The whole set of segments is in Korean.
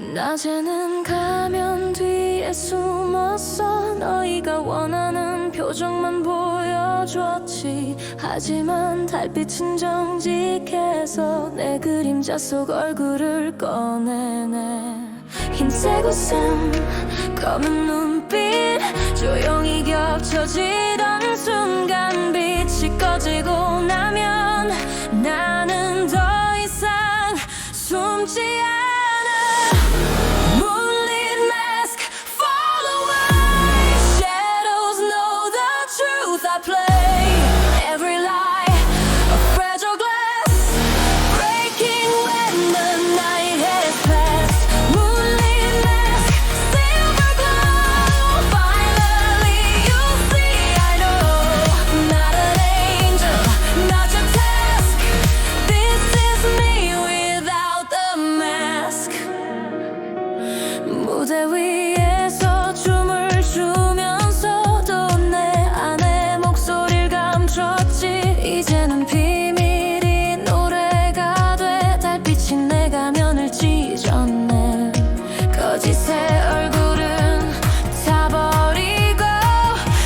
낮에는 가면 뒤에 숨었어 너희가 원하는 표정만 보여줬지. 하지만 달빛은 정직해서 내 그림자 속 얼굴을 꺼내네. 흰색 웃음 검은 눈빛 조용히 겹쳐지던 순간빛. 거짓의 얼굴은 다 버리고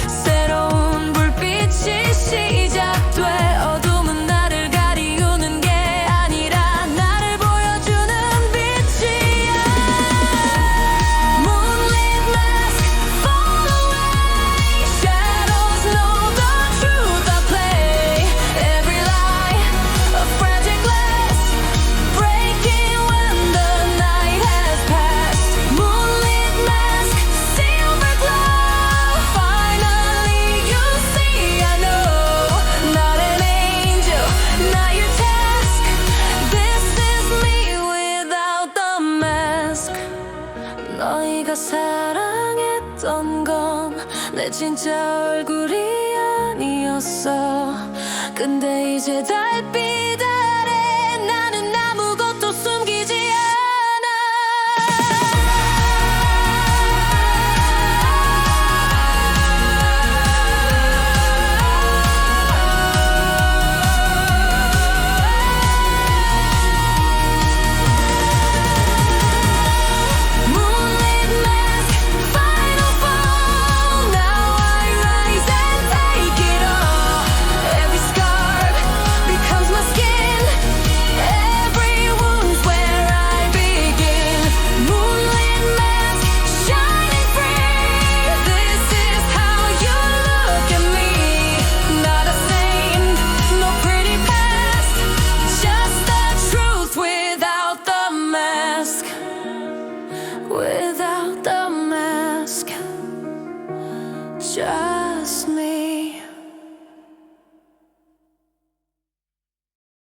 새로운 불빛이 시 사랑했던 건 내 진짜 얼굴이 아니었어. 근데 이제 달빛 try